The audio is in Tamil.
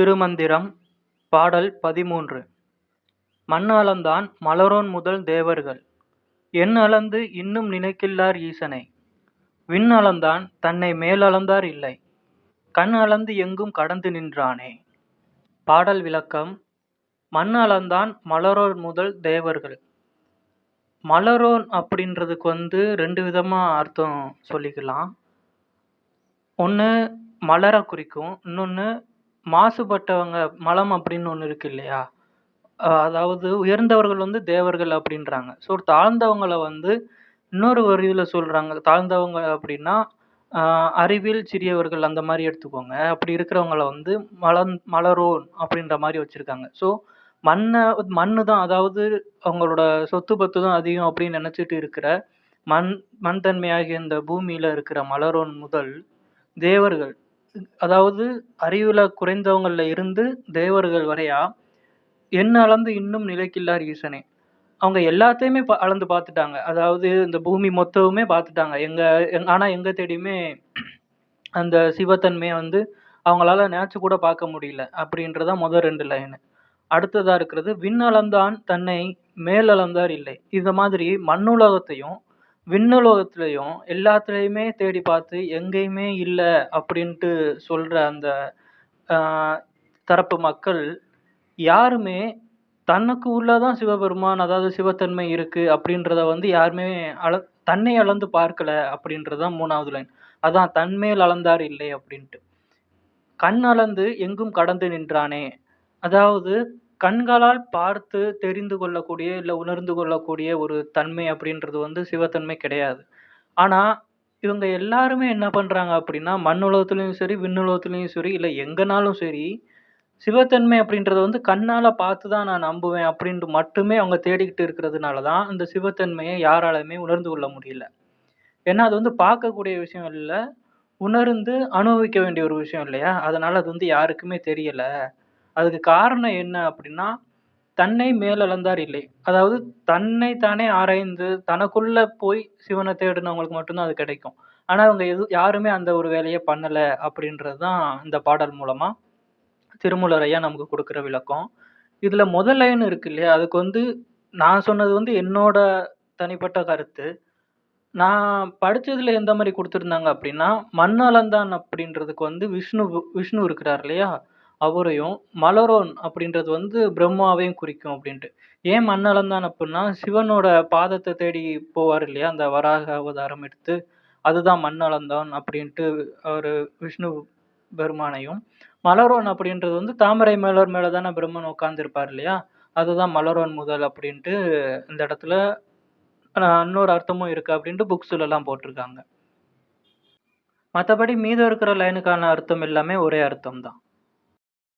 திருமந்திரம் பாடல் பதிமூன்று. மண் அளந்தான் மலரோன் முதல் தேவர்கள். என் அளந்து இன்னும் நினைக்கில்லார் ஈசனை. விண் அளந்தான் தன்னை மேலளந்தார் இல்லை. கண் அளந்து எங்கும் கடந்து நின்றானே. பாடல் விளக்கம் மண் அளந்தான் மலரோன் முதல் தேவர்கள். மலரோன் அப்படின்றதுக்கு வந்து ரெண்டு விதமாக அர்த்தம் சொல்லிக்கலாம். ஒன்று மலரை குறிக்கும் இன்னொன்று மாசுபட்டவங்க மலம் அப்படின்னு ஒன்று இருக்கு இல்லையா? அதாவது உயர்ந்தவர்கள் வந்து தேவர்கள் அப்படின்றாங்க. ஸோ தாழ்ந்தவங்களை வந்து இன்னொரு வரியில் சொல்கிறாங்க தாழ்ந்தவங்க அப்படின்னா அறிவில் சிறியவர்கள் அந்த மாதிரி எடுத்துக்கோங்க. அப்படி இருக்கிறவங்கள வந்து மலன் மலரோன் அப்படின்ற மாதிரி வச்சுருக்காங்க. ஸோ மண்ணை மண்ணு தான் அதாவது அவங்களோட சொத்து பத்து தான் அதிகம் அப்படின்னு நினச்சிட்டு இருக்கிற மண் மண் தன்மையாகிய இந்த பூமியில் இருக்கிற மலரோன் முதல் தேவர்கள். அதாவது அறிவில் குறைந்தவங்கள்ல இருந்து தேவர்கள் வரையா என்ன அளந்து இன்னும் நிலைக்கில்லார் ஈசனே. அவங்க எல்லாத்தையுமே பா அளந்து பார்த்துட்டாங்க. அதாவது இந்த பூமி மொத்தமுமே பார்த்துட்டாங்க. எங்க ஆனால் எங்க தேடியுமே அந்த சிவத்தன்மையை வந்து அவங்களால நினைச்சு கூட பார்க்க முடியல. அப்படின்றதா முதல் ரெண்டு லைனு அடுத்ததா இருக்கிறது விண் அளந்தான் தன்னை மேல் அளந்தார் இல்லை. இந்த மாதிரி மண்ணுலகத்தையும் விண்ணுலகத்துலயும் எல்லாத்துலேயுமே தேடி பார்த்து எங்கேயுமே இல்லை அப்படின்ட்டு சொல்கிற அந்த தரப்பு மக்கள் யாருமே தனக்கு உள்ளதான் சிவபெருமான் அதாவது சிவத்தன்மை இருக்குது அப்படின்றத வந்து யாருமே அள தன்னை அளந்து பார்க்கல அப்படின்றது தான் மூணாவது லைன் அதான் தன்மேல் அளந்தார் இல்லை அப்படின்ட்டு. கண் அளந்து எங்கும் கடந்து நின்றானே. அதாவது கண்களால் பார்த்து தெரிந்து கொள்ளக்கூடிய இல்லை உணர்ந்து கொள்ளக்கூடிய ஒரு தன்மை அப்படின்றது வந்து சிவத்தன்மை கிடையாது. ஆனால் இவங்க எல்லாருமே என்ன பண்ணுறாங்க அப்படின்னா மண் சரி விண்ணுலகத்துலேயும் சரி இல்லை எங்கேனாலும் சரி சிவத்தன்மை அப்படின்றத வந்து கண்ணால் பார்த்து தான் நான் நம்புவேன் அப்படின்ட்டு மட்டுமே அவங்க தேடிக்கிட்டு இருக்கிறதுனால தான் அந்த சிவத்தன்மையை யாராலுமே உணர்ந்து கொள்ள முடியல. ஏன்னா அது வந்து பார்க்கக்கூடிய விஷயம் இல்லை உணர்ந்து அனுபவிக்க வேண்டிய ஒரு விஷயம் இல்லையா? அதனால் அது வந்து யாருக்குமே தெரியலை. அதுக்கு காரணம் என்ன அப்படின்னா தன்னை மேலளந்தார் இல்லை. அதாவது தன்னை தானே ஆராய்ந்து தனக்குள்ள போய் சிவனை தேடினவங்களுக்கு மட்டும்தான் அது கிடைக்கும். ஆனா அவங்க எது யாருமே அந்த ஒரு வேலையை பண்ணல அப்படின்றது தான் இந்த பாடல் மூலமா திருமூலர் ஐயா நமக்கு கொடுக்குற விளக்கம். இதுல முதல் லைன் இருக்கு இல்லையா? அதுக்கு வந்து நான் சொன்னது வந்து என்னோட தனிப்பட்ட கருத்து. நான் படித்ததில் எந்த மாதிரி கொடுத்துருந்தாங்க அப்படின்னா மண்ணளந்தான் அப்படின்றதுக்கு வந்து விஷ்ணு விஷ்ணு இருக்கிறார் இல்லையா? அவரையும் மலரோன் அப்படின்றது வந்து பிரம்மாவையும் குறிக்கும் அப்படின்ட்டு. ஏன் மண்ணளந்தான் அப்படின்னா சிவனோட பாதத்தை தேடி போவார் இல்லையா? அந்த வராக அவதாரம் எடுத்து அதுதான் மண்ணளந்தான் அப்படின்ட்டு அவர் விஷ்ணு பெருமானையும் மலரோன் அப்படின்றது வந்து தாமரை மலர் மேலே தானே பிரம்மன் உட்காந்துருப்பார் இல்லையா? அதுதான் மலரோன் முதல் அப்படின்ட்டு இந்த இடத்துல இன்னொரு அர்த்தமும் இருக்கு அப்படின்ட்டு புக்ஸ்லலாம் போட்டிருக்காங்க. மற்றபடி மீதம் இருக்கிற லைனுக்கான அர்த்தம் எல்லாமே ஒரே அர்த்தம் தான்